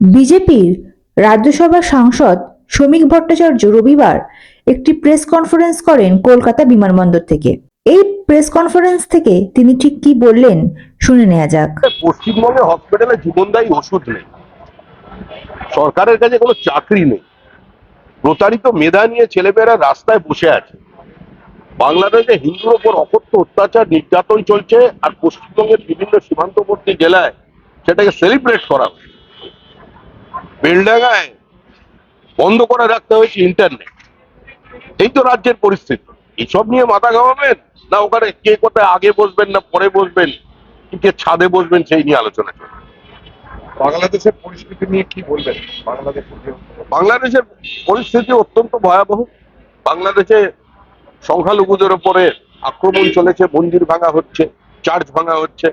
বিজেপির রাজ্যসভার সাংসদ শ্রমিক ভট্টাচার্য রবিবার একটি প্রেস কনফারেন্স করেন কলকাতা বিমানবন্দর থেকে। এই প্রেস কনফারেন্স থেকে তিনি ঠিক কি বললেন শুনে নেওয়া যাক। পশ্চিমবঙ্গে হসপিটালে জীবনদায়ী ওষুধ নেই। সরকারের কাছে কোনো চাকরি নেই। প্রতারিত মেধা নিয়ে ছেলেমেয়েরা রাস্তায় বসে আছে। বাংলাদেশে হিন্দুর ওপর অকথ্য অত্যাচার, নির্যাতন চলছে আর পশ্চিমবঙ্গের বিভিন্ন সীমান্তবর্তী জেলায় সেটাকে সেলিব্রেট করা হচ্ছে। বেলডাঙ্গায় বন্ধ করে রাখতে হয়েছে ইন্টারনেট এই তো রাজ্যের পরিস্থিতি। এসব নিয়ে মাথা ঘামাবেন? না ওখানে কে কোথায় আগে বসবেন না পরে বসবেন? কি ছাদে বসবেন সেই নিয়ে আলোচনা চলবে বাংলাদেশের পরিস্থিতি নিয়ে কি বলবেন? বাংলাদেশের বাংলাদেশের পরিস্থিতি অত্যন্ত ভয়াবহ। বাংলাদেশে সংখ্যালঘুদের উপরে আক্রমণ চলেছে মন্দির ভাঙা হচ্ছে চার্চ ভাঙা হচ্ছে।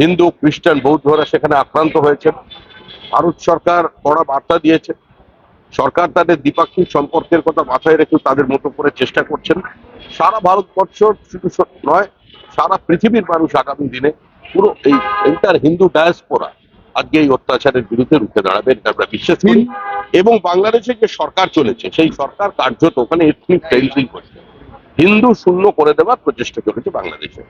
হিন্দু খ্রিস্টান বৌদ্ধরা সেখানে আক্রান্ত হয়েছে ভারত সরকার কড়া বার্তা দিয়েছে। সরকার তাদের দ্বিপাক্ষিক সম্পর্কের কথা মাথায় রেখে তাদের মতো করে চেষ্টা করছেন। সারা ভারতবর্ষ শুধু নয় সারা পৃথিবীর মানুষ আগামী দিনে পুরো এই এন্টার হিন্দু ডায়াসপোরা আজকে এই অত্যাচারের বিরুদ্ধে রুখে দাঁড়াবে এটা আমরা বিশ্বাস করি। এবং বাংলাদেশে যে সরকার চলেছে সেই সরকার কার্যত ওখানে এথনিক ক্লেন্সিং করছে। হিন্দু শূন্য করে দেওয়ার প্রচেষ্টা চলেছে বাংলাদেশে।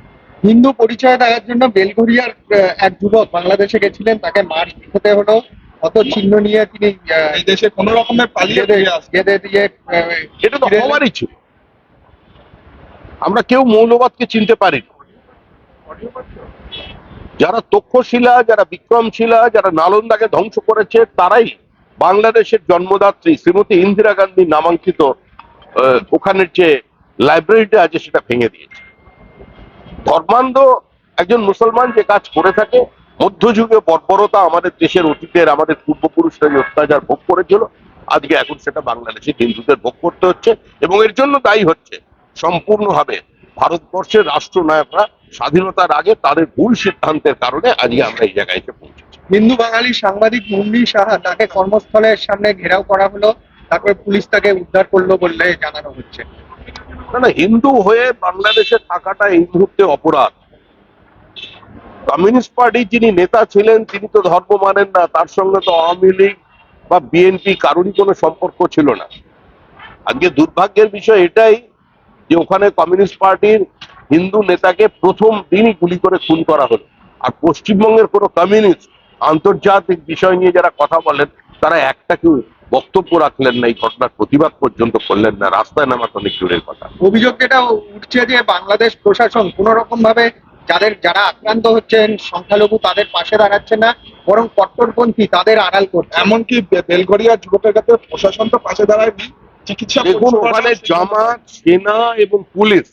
হিন্দু পরিচয় দেওয়ার জন্য বেলঘরিয়ার এক যুবক বাংলাদেশে গেছিলেন তাকে মার খেতে হলো কত চিহ্ন নিয়ে তিনি দেশে কোন রকমের পালিয়ে গেদে দিয়ে এটা তো হওয়ারই ছিল। আমরা কেউ মৌলবাদকে চিনতে পারি যারা তক্ষশিলা যারা বিক্রমশিলা যারা নালন্দাকে ধ্বংস করেছে তারাই বাংলাদেশের জন্মদাত্রী শ্রীমতী ইন্দিরা গান্ধী নামাঙ্কিত আহ, ওখানের যে লাইব্রেরিটা আছে, সেটা ভেঙে দিয়েছে। ধর্মান্ধ একজন মুসলমান যে কাজ করে থাকে, মধ্যযুগে বর্বরতা আমাদের দেশের অতীতের, আমাদের পূর্বপুরুষরা যে অত্যাচার ভোগ করেছিল, আজকে এখন সেটা বাংলাদেশে হিন্দুদের ভোগ করতে হচ্ছে এবং এর জন্য দায়ী হচ্ছে। সম্পূর্ণভাবে ভারতবর্ষের রাষ্ট্রনায়করা স্বাধীনতার আগে তাদের ভুল সিদ্ধান্তের কারণে আজকে আমরা এই জায়গায় এসে পৌঁছেছি। হিন্দু বাঙালি সাংবাদিক মুন্নি সাহা তাকে কর্মস্থলের সামনে ঘেরাও করা হলো, তারপরে পুলিশ তাকে উদ্ধার করল বলে জানানো হচ্ছে। না না, হিন্দু হয়ে বাংলাদেশে থাকাটা এই মুহূর্তে অপরাধ। কমিউনিস্ট পার্টি যিনি নেতা ছিলেন, তিনি তো ধর্ম মানেন না, তার সঙ্গে তো আওয়ামী লীগ বা বিএনপি কারোরই কোনো সম্পর্ক ছিল না। আজকে দুর্ভাগ্যের বিষয় এটাই যে ওখানে কমিউনিস্ট পার্টির হিন্দু নেতাকে প্রথম দিনই গুলি করে খুন করা হলো। আর পশ্চিমবঙ্গের কোনো কমিউনিস্ট আন্তর্জাতিক বিষয় নিয়ে যারা কথা বলেন, তারা একটা কেউ বক্তব্য রাখলেন না এই ঘটনার প্রতিবাদ পর্যন্ত করলেন না রাস্তায় নামা তো অনেক দূরের কথা। অভিযোগ যেটা উঠছে যে বাংলাদেশ প্রশাসন কোন রকম ভাবে যাদের যারা আক্রান্ত হচ্ছেন সংখ্যালঘু তাদের পাশে দাঁড়াচ্ছে না বরং কট্টরপন্থী তাদের আড়াল করছে। এমনকি বে- বেলঘরিয়া যুবকের কাছে প্রশাসন তো পাশে দাঁড়ায়নি চিকিৎসা দেখুন ওখানে জামাত সেনা এবং পুলিশ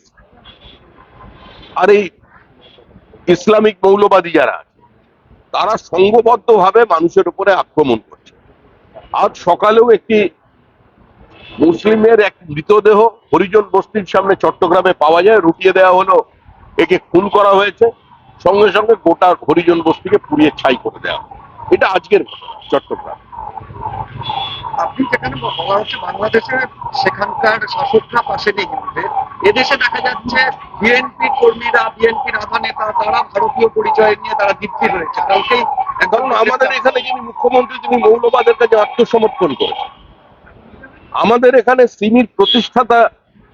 আর এই ইসলামিক মৌলবাদী যারা আছে তারা সংঘবদ্ধ ভাবে মানুষের উপরে আক্রমণ করছে। আজ সকালেও একটি মুসলিমের এক মৃতদেহ হরিজন বস্তির সামনে চট্টগ্রামে পাওয়া যায়। রুটিয়ে দেওয়া হলো, একে খুন করা হয়েছে। সঙ্গে সঙ্গে গোটা হরিজন বস্তিকে পুড়িয়ে ছাই করে দেওয়া। এটা আজকের চট্টগ্রাম। আপনি যেখানে বলা হচ্ছে বাংলাদেশে সেখানকার শাসকরা পাশে নেই হিন্দুদের এদেশে দেখা যাচ্ছে বিএনপি কর্মীরা বিএনপির আধা নেতা তারা ভারতীয় পরিচয় নিয়ে তারা দীপ্তি রয়েছে কালকেই কারণ আমাদের এখানে যিনি মুখ্যমন্ত্রী তিনি মৌলবাদের কাছে আত্মসমর্পণ করেছেন আমাদের এখানে সিমির প্রতিষ্ঠাতা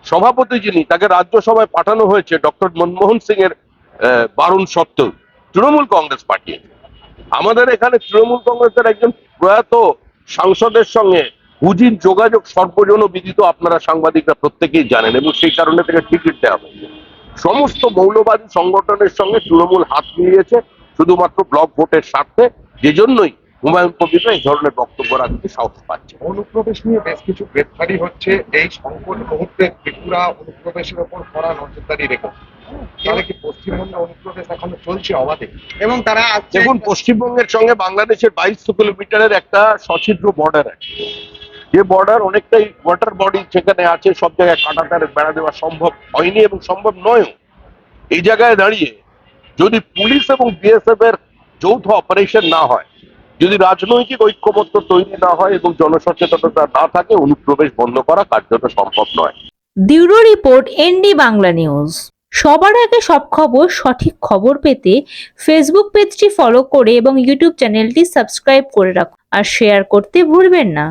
সভাপতি যিনি তাকে রাজ্যসভায় পাঠানো হয়েছে ডক্টর মনমোহন সিং এর বারণ সত্ত্বেও তৃণমূল কংগ্রেস পাঠিয়েছে। আমাদের এখানে তৃণমূল কংগ্রেসের একজন প্রয়াত সাংসদের সঙ্গে হুজির যোগাযোগ সর্বজন বিদিত আপনারা সাংবাদিকরা প্রত্যেকেই জানেন এবং সেই কারণে থেকে টিকিট দেওয়া হয়েছে। সমস্ত মৌলবাদী সংগঠনের সঙ্গে তৃণমূল হাত মিলিয়েছে শুধুমাত্র ব্লক ভোটের স্বার্থে যে জন্যই হুমায়ুন কবিররা এই ধরনের বক্তব্য রাখতে সাহস পাচ্ছে। অনুপ্রবেশ নিয়ে বেশ কিছু গ্রেফতারি হচ্ছে এই সংকট মুহূর্তে ত্রিপুরা অনুপ্রবেশের ওপর কড়া নজরদারি তাহলে কি পশ্চিমবঙ্গে অনুপ্রবেশ এখনও চলছে অবাধে? এবং তারা দেখুন পশ্চিমবঙ্গের সঙ্গে বাংলাদেশের বাইশশো কিলোমিটারের একটা সছিদ্র বর্ডার আছে। যে বর্ডার অনেকটাই ওয়াটার বডি সেখানে আছে সব জায়গায় কাটাতারে বেড়া দেওয়া সম্ভব হয়নি এবং সম্ভব নয়ও। এই জায়গায় দাঁড়িয়ে যদি পুলিশ এবং বিএসএফ এর যৌথ অপারেশন না হয়, যদি রাজনৈতিক ঐক্যমত্য তৈরি না হয় এবং জনসচেতনতা না থাকে, অনুপ্রবেশ বন্ধ করা কার্যত সম্ভব নয়। Bureau report, ND Bangla news. সবার আগে সব খবর, সঠিক খবর পেতে ফেসবুক পেজটি ফলো করে এবং ইউটিউব চ্যানেলটি সাবস্ক্রাইব করে রাখুন। আর শেয়ার করতে ভুলবেন না।